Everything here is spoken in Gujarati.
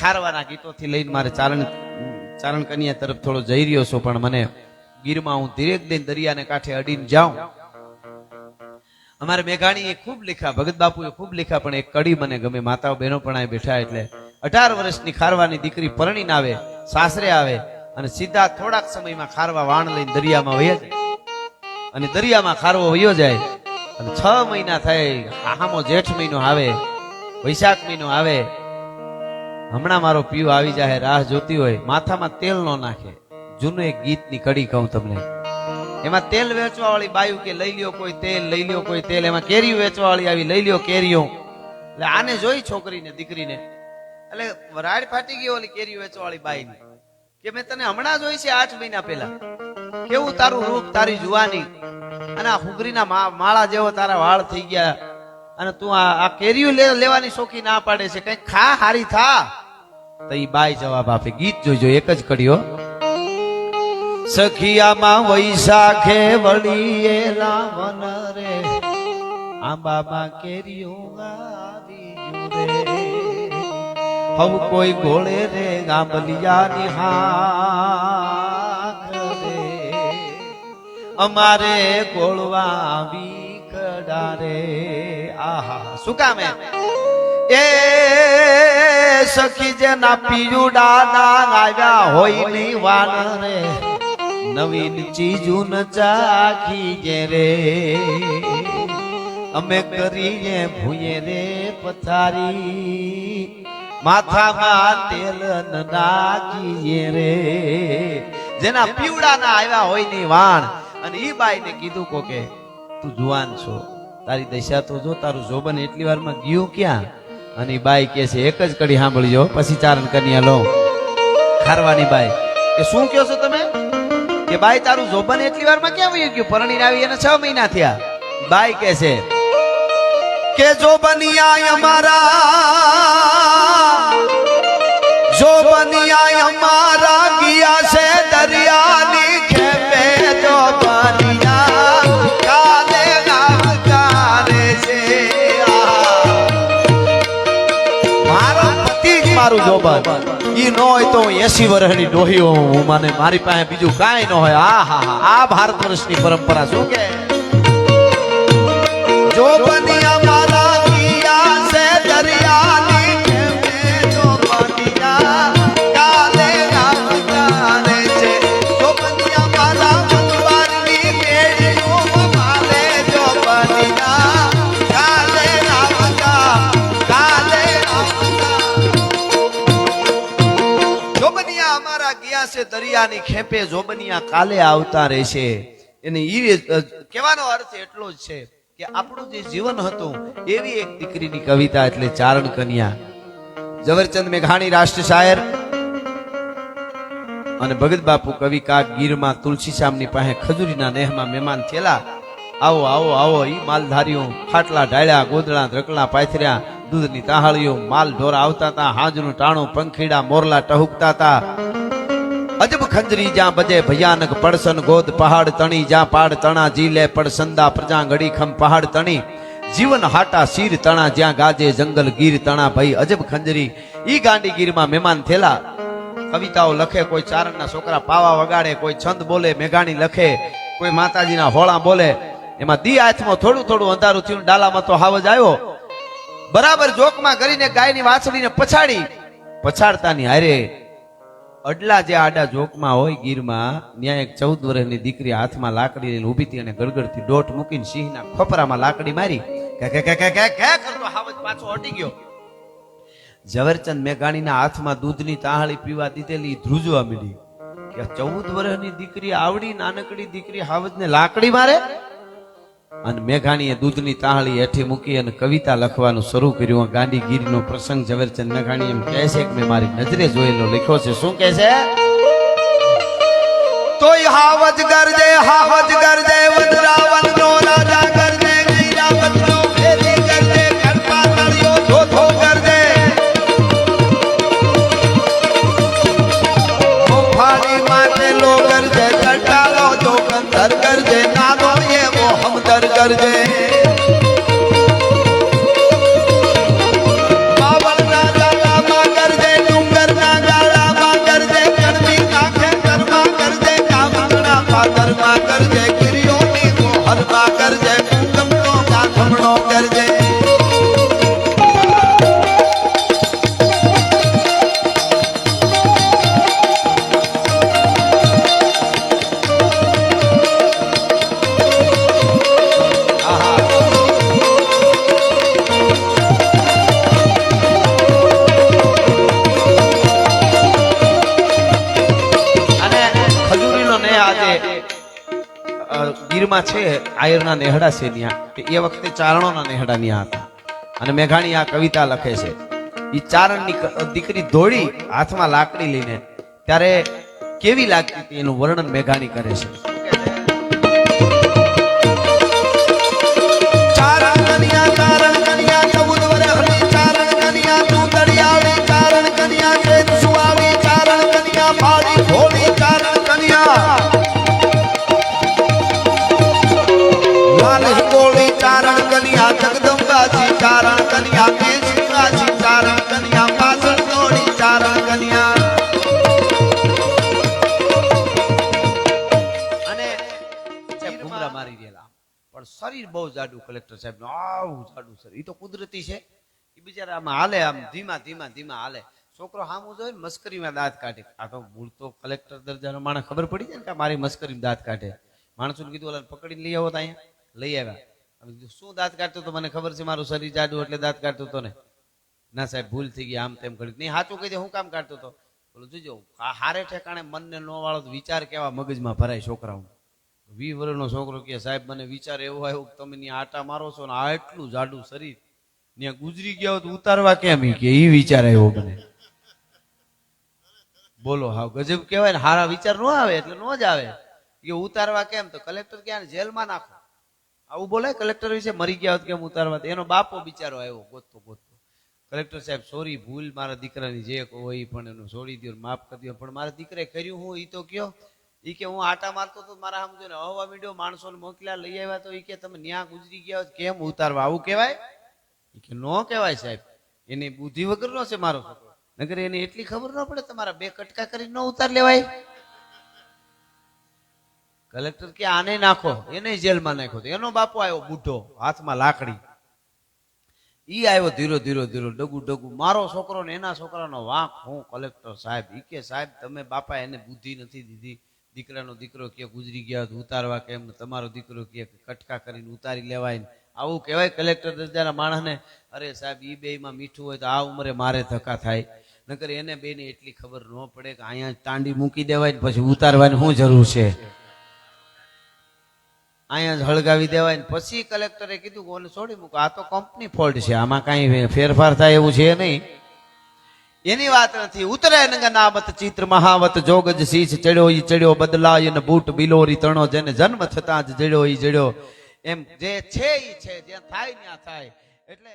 ખારવાના ગીતોથી લઈને મારે ચારણ ચારણ કન્યા તરફ થોડો જઈ રહ્યો છું, પણ મને ગીરમાં હું ધીરેક દઈને દરિયાને કાંઠે અડીને જાઉં. અમારે મેઘાણીએ ખૂબ લીખા ભગત બાપુએ ખૂબ લીખા પણ એક કડી મને ગમે. માતાઓ બહેનો પણ આ બેઠા એટલે અઢાર વર્ષની ખારવાની દીકરી પરણીને આવે, સાસરે આવે અને સીધા થોડાક સમયમાં ખારવા વાણ લઈને દરિયામાં વહી જાય. અને દરિયામાં ખારવો વયો જાય. અને છ મહિના થાય હામો જેઠ મહિનો આવે, વૈશાખ મહિનો આવે હમણાં મારો પીવ આવી જાય રાહ જોતી હોય, માથામાં તેલ ન નાખે. જૂનું એક ગીતની કડી કહું તમને. એમાં તેલ વેચવા વાળી બાયુ કે લઈ લ્યો કોઈ તેલ, લઈ લ્યો કોઈ તેલ, એમાં કેરીઓ વેચવા વાળી આવી, લઈ લ્યો કેરીઓ. એટલે આને જોઈ છોકરીને, દીકરીને. એટલે રાડ ફાટી ગઈ ઓલી કેરી વેચવા વાળી બાઈ કે મેં તને હમણાં જોઈ છે આઠ મહિના પહેલા. કેવું તારું રૂપ, તારી જુવાની? અને આ હુગરીના માળા જેવો તારા વાળ થઈ ગયા. અને તું આ કેરીઓ લેવાની શોખી ના પાડે છે. કઈ ખા, હારી થા. તો એ બાય જવાબ આપે. ગીત જોજો એક જ કડીઓ સખિયામાં વૈશાખે વળીએ રાવણ રે. આંબામાં કેરીઓ આવી રે. હવ કોઈ ગોળે રે ગામલિયા નિહા રે. અમારે ગોળવા આવી કડારે આહા, શું કામ એ સખી જેના પીયુડા દાદા આવ્યા હોયની વાન રે, નવીન ચીજું ન ચાખી જે રે. અમે કરીએ ભૂયે રે પથારી, માથામાં તેલ ન નાખીએ રે. જેના પીવડા ના આવ્યા હોયની વાણ, અને ઈ બાઈ ને કીધું કો કે તું જુવાન છો, તારી દશા તો જો, તારું જોબન એટલી વારમાં ગયું ક્યાં? અને બાઈ કે છે, એક જ કડી સાંભળજો, પછી ચારણ કન્યા લો ખારવાની બાઈ કે, શું કહો છો તમે? કે, બાઈ, તારું જોબન એટલી વારમાં ક્યાં વયું ગયું? પરણીને આવી એને છ મહિના થયા. બાઈ કે છે, કે જોબનિયા અમારા જોબનિયા અમારા, ગયા મારું જોબન ઈ ન હોય તો એસી વર્ષની ડોહી હોઉં. હું મને મારી પાસે બીજું કાંઈ ન હોય. આ, હા હા. આ ભારત વર્ષની પરંપરા શું કે? જોબનિયા છે, દરિયાની ખેપે જોબનિયા કાલે આવતા રહેશે. એને એ કહેવાનો અર્થ એટલો જ છે કે આપણું જે જીવન હતું, એવી એક દીકરીની કવિતા એટલે ચારણ કન્યા. ઝવેરચંદ મેઘાણી રાષ્ટ્ર શાયર અને ભગત બાપુ કવિ કાક ગીરમાં તુલસી શામની પાસે ખજૂરીના નેહમાં મહેમાન થયેલા. આવો આવો આવો, ઈ માલધારીઓ ખાટલા ઢાળ્યા, ગોદડા ધ્રકલા પાથર્યા, દૂધની તાહાળીઓ માલ ઢોર આવતા હતા, હાજનું ટાણું પંખીડા મોરલા ટહુકતા હતા. ખંજરી જ્યાં બજે ભયાનક પડસન ગોદ પહાડ તણી, જ્યાં પાડ તણા જીલે પડસંદા પ્રજા ઘડી ખમ પહાડ તણી. જીવન હાટા શીર તણા, જ્યાં ગાજે જંગલ ગીર તણા. ભાઈ અજબ ખંજરી, ઈ ગાંડી ગીરમાં મહેમાન થેલા. કવિતાઓ લખે, કોઈ ચારણના છોકરા પાવા વગાડે, કોઈ છંદ બોલે, મેઘાણી લખે, કોઈ માતાજીના હોળા બોલે. એમાં દી હાથમાં થોડું થોડું અંધારું થયું, ડાલામાં તો હાવજ આવ્યો. બરાબર જોકમાં કરીને ગાયની વાછડીને પછાડી, પછાડતાની હારે અડલા જે આડા જોકમાં હોય ગીરમાં, ત્યાં એક ચૌદ વર્ષની દીકરી હાથમાં લાકડી લઈને ઊભી હતી અને ગળગડથી દોટ મૂકીને સિંહના ખોપરામાં લાકડી મારી. કે કે કે કે કે કે કરતો હાવજ પાછો હટી ગયો. ઝવેરચંદ મેઘાણીના હાથમાં દૂધની તાહળી પીવા દીધેલી ધ્રુજવા મીડી. કે ચૌદ વર્ષની દીકરી આવડી નાનકડી દીકરી હાવજને લાકડી મારે? અને મેઘાણીએ દૂધની તાહળી હેઠી મૂકી અને કવિતા લખવાનું શરૂ કર્યું. ગાંધીગીરીનો પ્રસંગ ઝવેરચંદ મેઘાણી એમ કહે છે કે મેં મારી નજરે જોયેલો લખ્યો છે. શું કહે છે? તોય હાવજ ગરજે હાવજ ગરજે વજરાવન હમદર ગરજે અ, ગીરમાં છે આયરના નેહડા છે ત્યાં. એ વખતે ચારણોના નેહડા ત્યાં હતા. અને મેઘાણી આ કવિતા લખે છે. એ ચારણની દીકરી દોડી હાથમાં લાકડી લઈને ત્યારે કેવી લાગતી હતી એનું વર્ણન મેઘાણી કરે છે? ચારણ પણ શરીર બહુ જાડું, કલેક્ટર સાહેબ આવું જાડું શરીર. એ તો કુદરતી છે. એ બિચારા આમ હાલે, આમ ધીમા ધીમા ધીમા હાલે. છોકરો હામું જોઈ મસ્કરીમાં દાંત કાઢે. આ તો મૂળ તો કલેક્ટર દરજાનો માણસ. ખબર પડી જાય ને કે મારી મસ્કરીમાં દાંત કાઢે. માણસોને કીધું ઓલા પકડીને લઈ આવો તો અહીંયા. લઈ આવ્યા. શું દાંત કાઢતો તો મને ખબર છે મારું શરીર જાડું એટલે દાંત કાઢતો હતો ને. ના સાહેબ, ભૂલ થઈ ગઈ, આમ તેમ કરી નહીં, સાચું કહી દે, હું કામ કાઢતો હતો? બોલો, જોજો હારે ઠેકાણે મનને નો વાળો વિચાર કેવા મગજમાં ભરાય છોકરાઓ વી વર્ષનો છોકરો કે સાહેબ, મને વિચાર એવો આવ્યો કે તમે આટા મારો છો ને આ એટલું જાડું શરીર. ત્યાં ગુજરી ગયા તો ઉતારવા કેમ? કે એ વિચાર આવ્યો મને. બોલો હા ગજબ કહેવાય ને, હારા વિચાર નો આવે એટલે નો જ આવે. કે ઉતારવા કેમ? તો કલેક્ટર ક્યાં જેલમાં નાખો. આવું બોલાય કલેક્ટર વિશે મરી ગયા હોત, કેમ ઉતારવા? એનો બાપો બિચારો આવ્યો, ગોતતો ગોતતો. કલેક્ટર સાહેબ, સોરી, ભૂલ મારા દીકરાની જે હોય પણ એનું છોડી દો માફ કરી દો પણ મારા દીકરાએ કર્યું હું? એ તો કયો ઈ કે હું આટા મારતો તો મારા સમજો ને હવા મીડિયો માણસો મોકલ્યા, લઈ આવ્યા તો એ કે તમે ન્યા ગુજરી ગયા કેમ ઉતારવા? આવું કહેવાય? એ કે નો કહેવાય સાહેબ. એની બુદ્ધિ વગરનો છે મારો છોકરો. નગર એને એટલી ખબર ન પડે તમારા બે કટકા કરી ન ઉતાર લેવાય. કલેક્ટર કે આને નાખો, એને જેલમાં નાખો. તો એનો બાપો આવ્યો બુઢો, હાથમાં લાકડી. ઈ આવ્યો ધીરો ધીરો ધીરો, ડગુ ડગુ. મારો છોકરો ને એના છોકરાનો વાંક હું કલેક્ટર સાહેબ. ઈ કે સાહેબ, તમે બાપા એને બુદ્ધિ નથી દીધી. દીકરાનો દીકરો કે ગુજરી ગયા ઉતારવા કેમ તમારો દીકરો કે કટકા કરીને ઉતારી લેવાય ને. આવું કહેવાય કલેક્ટર દરજાના માણસને, અરે સાહેબ, ઈ બેયમાં મીઠું હોય તો આ ઉંમરે મારે ધક્કા થાય. નકર એને બેને એટલી ખબર ન પડે કે અહીંયા તાંડી મૂકી દેવાય ને પછી ઉતારવાની શું જરૂર છે? અહીંયા જ હળગાવી દેવાય ને. પછી કલેક્ટરે કીધું ઓને છોડી મૂકો, આ તો કંપની ફોલ્ટ છે, આમાં કાંઈ ફેરફાર થાય એવું છે નહીં. એની વાત નથી. ઉતરે નામત ચિત્ર મહાવત, જોગજ શીશ ચડ્યો ઈ ચડ્યો બદલાય ને બૂટ બિલોરી તણો, જેને જન્મ થતા જ જડ્યો ઈ જડ્યો. એમ જે છે ઈ છે જે થાય ત્યાં થાય. એટલે